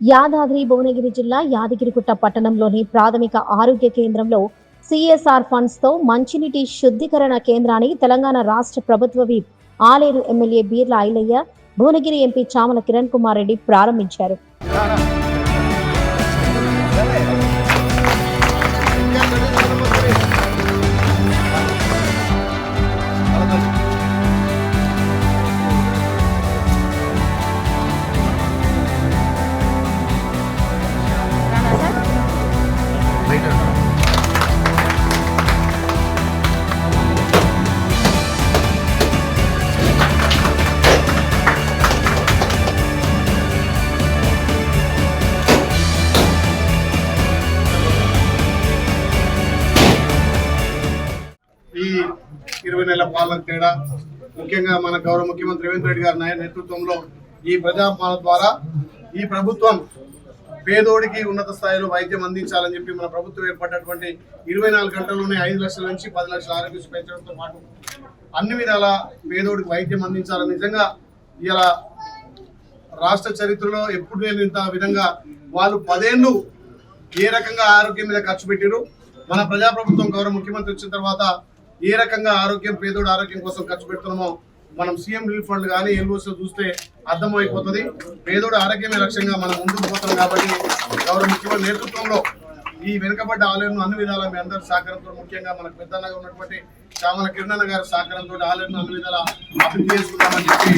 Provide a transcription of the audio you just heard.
యాదాద్రి భువనగిరి జిల్లా యాదగిరిగుట్ట పట్టణంలోని ప్రాథమిక ఆరోగ్య కేంద్రంలో సిఎస్ఆర్ ఫండ్స్తో మంచినీటి శుద్ధీకరణ కేంద్రాన్ని తెలంగాణ రాష్ట్ర ప్రభుత్వ ఆలేరు ఎమ్మెల్యే బీర్ల ఐలయ్య భువనగిరి ఎంపీ చామల కిరణ్ కుమార్ రెడ్డి ప్రారంభించారు. ఇరవై నెలల పాలన తేడా. ముఖ్యంగా మన గౌరవ ముఖ్యమంత్రి రేవంత్ రెడ్డి గారి నాయ నేతృత్వంలో ఈ ప్రజాపాలన ద్వారా ఈ ప్రభుత్వం పేదోడికి ఉన్నత స్థాయిలో వైద్యం అందించాలని చెప్పి మన ప్రభుత్వం ఏర్పడినటువంటి ఇరవై నాలుగు గంటల్లోనే ఐదు లక్షల నుంచి పది లక్షల ఆరోగ్యశ్రీ పెంచడంతో పాటు అన్ని విధాల పేదోడికి వైద్యం అందించాలని నిజంగా ఇలా రాష్ట్ర చరిత్రలో ఎప్పుడు నేను ఇంత విధంగా వాళ్ళు పదేళ్ళు ఏ రకంగా ఆరోగ్యం మీద ఖర్చు పెట్టారు మన ప్రజాప్రభుత్వం గౌరవ ముఖ్యమంత్రి వచ్చిన తర్వాత ఏ రకంగా ఆరోగ్యం పేదోడు ఆరోగ్యం కోసం ఖర్చు పెడుతున్నామో మనం సీఎం రిలీఫ్ ఫండ్ కానీ ఎల్ఓస్ చూస్తే అర్థమైపోతుంది. పేదోడు ఆరోగ్యమే లక్ష్యంగా మనం ముందుకు పోతాం కాబట్టి గౌరవ ముఖ్యమంత్రి నేతృత్వంలో ఈ వెనుకబడ్డ ఆలయంను అన్ని విధాల మీ అందరి సహకారంతో ముఖ్యంగా మనకు పెద్దన్నగా ఉన్నటువంటి చామల కిరణ్ గారి సహకారంతో ఆలయంను అన్ని విధాల అభివృద్ధి చేసుకుందామని చెప్పి